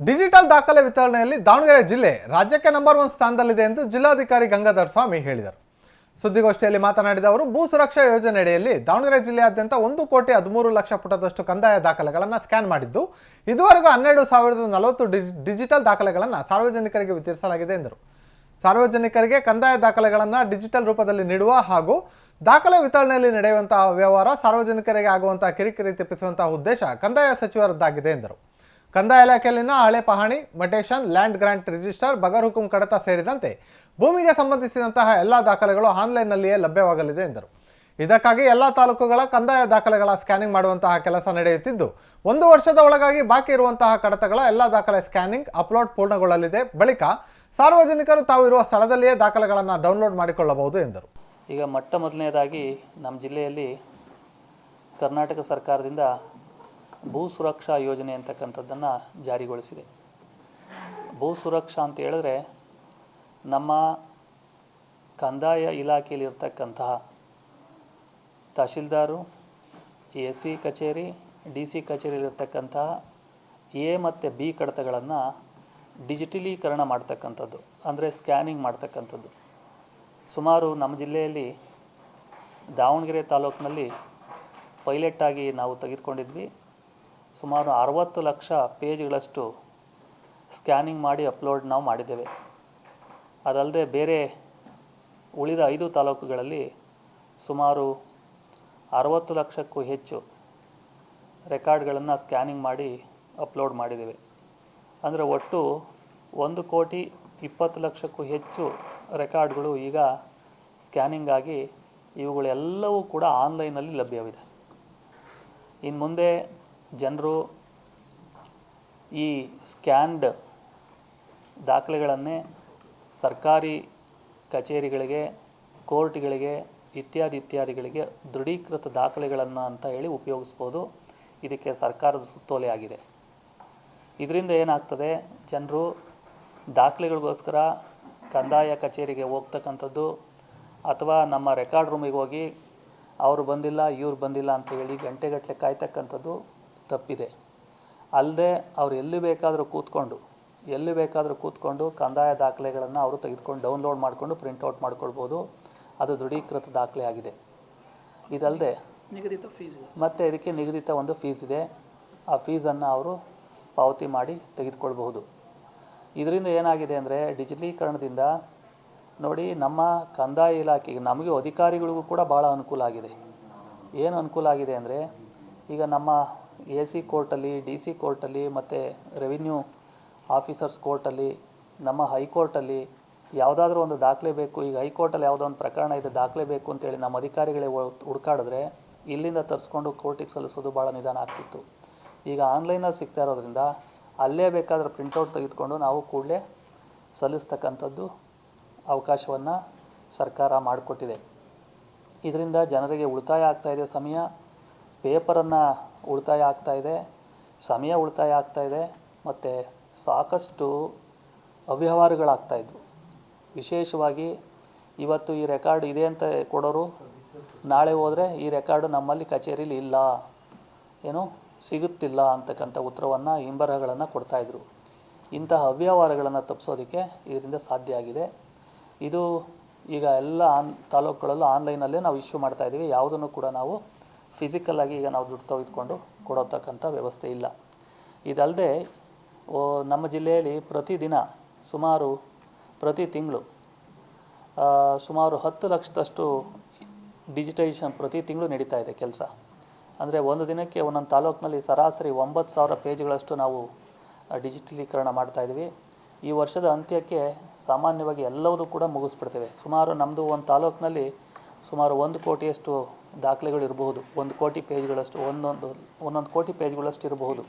Digital ದಾಖಲೆ ವಿತರಣೆಯಲ್ಲಿ ದಾವಣಗೆರೆ ಜಿಲ್ಲೆ ರಾಜ್ಯಕ್ಕೆ ನಂಬರ್ ಒನ್ ಸ್ಥಾನದಲ್ಲಿದೆ ಎಂದು ಜಿಲ್ಲಾಧಿಕಾರಿ ಗಂಗಾಧರ್ ಸ್ವಾಮಿ ಹೇಳಿದರು. ಸುದ್ದಿಗೋಷ್ಠಿಯಲ್ಲಿ ಮಾತನಾಡಿದ ಅವರು, ಭೂ ಸುರಕ್ಷಾ ಯೋಜನೆಯಡಿಯಲ್ಲಿ ದಾವಣಗೆರೆ ಜಿಲ್ಲೆಯಾದ್ಯಂತ ಒಂದು ಕೋಟಿ ಹದಿಮೂರು ಲಕ್ಷ ಪುಟದಷ್ಟು ಕಂದಾಯ ದಾಖಲೆಗಳನ್ನು ಸ್ಕ್ಯಾನ್ ಮಾಡಿದ್ದು, ಇದುವರೆಗೂ ಹನ್ನೆರಡು ಸಾವಿರದ ನಲವತ್ತು ಡಿಜಿ- ಡಿಜಿಟಲ್ ದಾಖಲೆಗಳನ್ನು ಸಾರ್ವಜನಿಕರಿಗೆ ವಿತರಿಸಲಾಗಿದೆ ಎಂದರು. ಸಾರ್ವಜನಿಕರಿಗೆ ಕಂದಾಯ ದಾಖಲೆಗಳನ್ನು ಡಿಜಿಟಲ್ ರೂಪದಲ್ಲಿ ನೀಡುವ ಹಾಗೂ ದಾಖಲೆ ವಿತರಣೆಯಲ್ಲಿ ನಡೆಯುವಂತಹ ವ್ಯವಹಾರ ಸಾರ್ವಜನಿಕರಿಗೆ ಆಗುವಂತಹ ಕಿರಿಕಿರಿ ತಪ್ಪಿಸುವಂತಹ ಉದ್ದೇಶ ಕಂದಾಯ ಸಚಿವರದ್ದಾಗಿದೆ ಎಂದರು. ಕಂದಾಯ ಇಲಾಖೆಯಲ್ಲಿನ ಹಳೆ ಪಹಣಿ ಮಟೇಷನ್ ಲ್ಯಾಂಡ್ ಗ್ರಾಂಟ್ ರಿಜಿಸ್ಟರ್, ಬಗರ್ ಹುಕುಂ ಕಡತ ಸೇರಿದಂತೆ ಭೂಮಿಗೆ ಸಂಬಂಧಿಸಿದಂತಹ ಎಲ್ಲ ದಾಖಲೆಗಳು ಆನ್ಲೈನ್ನಲ್ಲಿಯೇ ಲಭ್ಯವಾಗಲಿದೆ ಎಂದರು. ಇದಕ್ಕಾಗಿ ಎಲ್ಲ ತಾಲೂಕುಗಳ ಕಂದಾಯ ದಾಖಲೆಗಳ ಸ್ಕ್ಯಾನಿಂಗ್ ಮಾಡುವಂತಹ ಕೆಲಸ ನಡೆಯುತ್ತಿದ್ದು, ಒಂದು ವರ್ಷದ ಒಳಗಾಗಿ ಬಾಕಿ ಇರುವಂತಹ ಕಡತಗಳ ಎಲ್ಲ ದಾಖಲೆ ಸ್ಕ್ಯಾನಿಂಗ್ ಅಪ್ಲೋಡ್ ಪೂರ್ಣಗೊಳ್ಳಲಿದೆ. ಬಳಿಕ ಸಾರ್ವಜನಿಕರು ತಾವು ಇರುವ ಸ್ಥಳದಲ್ಲಿಯೇ ದಾಖಲೆಗಳನ್ನು ಡೌನ್ಲೋಡ್ ಮಾಡಿಕೊಳ್ಳಬಹುದು ಎಂದರು. ಈಗ ಮೊಟ್ಟ ಮೊದಲನೇದಾಗಿ ನಮ್ಮ ಜಿಲ್ಲೆಯಲ್ಲಿ ಕರ್ನಾಟಕ ಸರ್ಕಾರದಿಂದ ಭೂ ಸುರಕ್ಷಾ ಯೋಜನೆ ಅಂತಕ್ಕಂಥದ್ದನ್ನು ಜಾರಿಗೊಳಿಸಿದೆ. ಭೂ ಸುರಕ್ಷಾ ಅಂತ ಹೇಳಿದ್ರೆ ನಮ್ಮ ಕಂದಾಯ ಇಲಾಖೆಯಲ್ಲಿರ್ತಕ್ಕಂತಹ ತಹಶೀಲ್ದಾರು, ಎ ಸಿ ಕಚೇರಿ, ಡಿ ಸಿ ಕಚೇರಿಯಲ್ಲಿರ್ತಕ್ಕಂತಹ ಎ ಮತ್ತು ಬಿ ಕಡತಗಳನ್ನು ಡಿಜಿಟಲೀಕರಣ ಮಾಡ್ತಕ್ಕಂಥದ್ದು, ಅಂದರೆ ಸ್ಕ್ಯಾನಿಂಗ್ ಮಾಡ್ತಕ್ಕಂಥದ್ದು. ಸುಮಾರು ನಮ್ಮ ಜಿಲ್ಲೆಯಲ್ಲಿ ದಾವಣಗೆರೆ ತಾಲೂಕಿನಲ್ಲಿ ಆಗಿ ನಾವು ತೆಗೆದುಕೊಂಡಿದ್ವಿ. ಸುಮಾರು ಅರವತ್ತು ಲಕ್ಷ ಪೇಜ್ಗಳಷ್ಟು ಸ್ಕ್ಯಾನಿಂಗ್ ಮಾಡಿ ಅಪ್ಲೋಡ್ ನಾವು ಮಾಡಿದ್ದೇವೆ. ಅದಲ್ಲದೆ ಬೇರೆ ಉಳಿದ ಐದು ತಾಲೂಕುಗಳಲ್ಲಿ ಸುಮಾರು ಅರವತ್ತು ಲಕ್ಷಕ್ಕೂ ಹೆಚ್ಚು ರೆಕಾರ್ಡ್ಗಳನ್ನು ಸ್ಕ್ಯಾನಿಂಗ್ ಮಾಡಿ ಅಪ್ಲೋಡ್ ಮಾಡಿದ್ದೇವೆ. ಅಂದರೆ ಒಟ್ಟು ಒಂದು ಕೋಟಿ ಇಪ್ಪತ್ತು ಲಕ್ಷಕ್ಕೂ ಹೆಚ್ಚು ರೆಕಾರ್ಡ್ಗಳು ಈಗ ಸ್ಕ್ಯಾನಿಂಗ್ ಆಗಿ ಇವುಗಳೆಲ್ಲವೂ ಕೂಡ ಆನ್ಲೈನಲ್ಲಿ ಲಭ್ಯವಿದೆ. ಇನ್ನು ಮುಂದೆ ಜನರು ಈ ಸ್ಕ್ಯಾನ್ಡ್ ದಾಖಲೆಗಳನ್ನೇ ಸರ್ಕಾರಿ ಕಚೇರಿಗಳಿಗೆ, ಕೋರ್ಟ್ಗಳಿಗೆ ಇತ್ಯಾದಿ ಇತ್ಯಾದಿಗಳಿಗೆ ದೃಢೀಕೃತ ದಾಖಲೆಗಳನ್ನು ಅಂತ ಹೇಳಿ ಉಪಯೋಗಿಸ್ಬೋದು. ಇದಕ್ಕೆ ಸರ್ಕಾರದ ಸುತ್ತೋಲೆ ಆಗಿದೆ. ಇದರಿಂದ ಏನಾಗ್ತದೆ? ಜನರು ದಾಖಲೆಗಳಿಗೋಸ್ಕರ ಕಂದಾಯ ಕಚೇರಿಗೆ ಹೋಗ್ತಕ್ಕಂಥದ್ದು ಅಥವಾ ನಮ್ಮ ರೆಕಾರ್ಡ್ ರೂಮಿಗೆ ಹೋಗಿ ಅವರು ಬಂದಿಲ್ಲ, ಇವ್ರು ಬಂದಿಲ್ಲ ಅಂತ ಹೇಳಿ ಗಂಟೆಗಟ್ಟಲೆ ಕಾಯ್ತಕ್ಕಂಥದ್ದು ತಪ್ಪಿದೆ. ಅಲ್ಲದೆ ಅವ್ರು ಎಲ್ಲಿ ಬೇಕಾದರೂ ಕೂತ್ಕೊಂಡು ಎಲ್ಲಿ ಬೇಕಾದರೂ ಕೂತ್ಕೊಂಡು ಕಂದಾಯ ದಾಖಲೆಗಳನ್ನು ಅವರು ತೆಗೆದುಕೊಂಡು ಡೌನ್ಲೋಡ್ ಮಾಡಿಕೊಂಡು ಪ್ರಿಂಟ್ಔಟ್ ಮಾಡ್ಕೊಳ್ಬೋದು. ಅದು ದೃಢೀಕೃತ ದಾಖಲೆ ಆಗಿದೆ. ಇದಲ್ಲದೆ ನಿಗದಿತ ಫೀಸ್ ಮತ್ತು ಇದಕ್ಕೆ ನಿಗದಿತ ಒಂದು ಫೀಸ್ ಇದೆ. ಆ ಫೀಸನ್ನು ಅವರು ಪಾವತಿ ಮಾಡಿ ತೆಗೆದುಕೊಳ್ಬಹುದು. ಇದರಿಂದ ಏನಾಗಿದೆ ಅಂದರೆ ಡಿಜಿಟಲೀಕರಣದಿಂದ ನೋಡಿ ನಮ್ಮ ಕಂದಾಯ ಇಲಾಖೆಗೆ ನಮಗೆ ಅಧಿಕಾರಿಗಳಿಗೂ ಕೂಡ ಭಾಳ ಅನುಕೂಲ ಆಗಿದೆ. ಏನು ಅನುಕೂಲ ಆಗಿದೆ ಅಂದರೆ ಈಗ ನಮ್ಮ ಎ ಸಿ ಕೋರ್ಟಲ್ಲಿ, ಡಿ ಸಿ ಕೋರ್ಟಲ್ಲಿ ಮತ್ತು ರೆವಿನ್ಯೂ ಆಫೀಸರ್ಸ್ ಕೋರ್ಟಲ್ಲಿ, ನಮ್ಮ ಹೈಕೋರ್ಟಲ್ಲಿ ಯಾವುದಾದ್ರೂ ಒಂದು ದಾಖಲೆ ಬೇಕು. ಈಗ ಹೈಕೋರ್ಟಲ್ಲಿ ಯಾವುದೋ ಒಂದು ಪ್ರಕರಣ ಇದೆ, ದಾಖಲೆ ಬೇಕು ಅಂತೇಳಿ ನಮ್ಮ ಅಧಿಕಾರಿಗಳೇ ಹುಡುಕಾಡಿದ್ರೆ ಇಲ್ಲಿಂದ ತರಿಸ್ಕೊಂಡು ಕೋರ್ಟಿಗೆ ಸಲ್ಲಿಸೋದು ಭಾಳ ನಿಧಾನ ಆಗ್ತಿತ್ತು. ಈಗ ಆನ್ಲೈನಲ್ಲಿ ಸಿಗ್ತಾ ಇರೋದ್ರಿಂದ ಅಲ್ಲೇ ಬೇಕಾದ್ರೆ ಪ್ರಿಂಟೌಟ್ ತೆಗೆದುಕೊಂಡು ನಾವು ಕೂಡಲೇ ಸಲ್ಲಿಸ್ತಕ್ಕಂಥದ್ದು ಅವಕಾಶವನ್ನು ಸರ್ಕಾರ ಮಾಡಿಕೊಟ್ಟಿದೆ. ಇದರಿಂದ ಜನರಿಗೆ ಉಳಿತಾಯ ಆಗ್ತಾಯಿದೆ ಸಮಯ. ಪೇಪರನ್ನು ಉಳಿತಾಯ ಇದೆ, ಸಮಯ ಉಳಿತಾಯ ಆಗ್ತಾಯಿದೆ ಮತ್ತು ಸಾಕಷ್ಟು ಅವ್ಯವಹಾರಗಳಾಗ್ತಾಯಿದ್ವು ವಿಶೇಷವಾಗಿ ಇವತ್ತು ಈ ರೆಕಾರ್ಡ್ ಇದೆ ಅಂತ ಕೊಡೋರು, ನಾಳೆ ಹೋದರೆ ಈ ರೆಕಾರ್ಡು ನಮ್ಮಲ್ಲಿ ಕಚೇರಿಲಿ ಇಲ್ಲ, ಏನು ಸಿಗುತ್ತಿಲ್ಲ ಅಂತಕ್ಕಂಥ ಉತ್ತರವನ್ನು, ಹಿಂಬರಹಗಳನ್ನು ಕೊಡ್ತಾಯಿದ್ರು ಇಂತಹ ಅವ್ಯವಹಾರಗಳನ್ನು ತಪ್ಪಿಸೋದಕ್ಕೆ ಇದರಿಂದ ಸಾಧ್ಯ ಆಗಿದೆ. ಇದು ಈಗ ಎಲ್ಲ ಆನ್, ತಾಲೂಕುಗಳಲ್ಲೂ ಆನ್ಲೈನಲ್ಲೇ ನಾವು ಇಶ್ಯೂ ಮಾಡ್ತಾಯಿದ್ದೀವಿ ಯಾವುದನ್ನು ಕೂಡ ನಾವು ಫಿಸಿಕಲ್ಲಾಗಿ ಈಗ ನಾವು ದುಡ್ಡು ತೆಗೆದುಕೊಂಡು ಕೊಡೋತಕ್ಕಂಥ ವ್ಯವಸ್ಥೆ ಇಲ್ಲ. ಇದಲ್ಲದೆ ನಮ್ಮ ಜಿಲ್ಲೆಯಲ್ಲಿ ಪ್ರತಿದಿನ ಸುಮಾರು, ಪ್ರತಿ ತಿಂಗಳು ಸುಮಾರು ಹತ್ತು ಲಕ್ಷದಷ್ಟು ಡಿಜಿಟೈಸೇಷನ್ ಪ್ರತಿ ತಿಂಗಳು ನಡೀತಾ ಇದೆ ಕೆಲಸ. ಅಂದರೆ ಒಂದು ದಿನಕ್ಕೆ ಒಂದೊಂದು ತಾಲೂಕಿನಲ್ಲಿ ಸರಾಸರಿ ಒಂಬತ್ತು ಸಾವಿರ ಪೇಜ್ಗಳಷ್ಟು ನಾವು ಡಿಜಿಟಲೀಕರಣ ಮಾಡ್ತಾ ಇದ್ದೀವಿ. ಈ ವರ್ಷದ ಅಂತ್ಯಕ್ಕೆ ಸಾಮಾನ್ಯವಾಗಿ ಎಲ್ಲವೂ ಕೂಡ ಮುಗಿಸ್ಬಿಡ್ತೇವೆ. ಸುಮಾರು ನಮ್ಮದು ಒಂದು ತಾಲೂಕಿನಲ್ಲಿ ಸುಮಾರು ಒಂದು ಕೋಟಿಯಷ್ಟು ದಾಖಲೆಗಳು ಇರಬಹುದು ಒಂದು ಕೋಟಿ ಪೇಜ್ಗಳಷ್ಟು ಒಂದೊಂದು ಒಂದೊಂದು ಕೋಟಿ ಪೇಜ್ಗಳಷ್ಟು ಇರಬಹುದು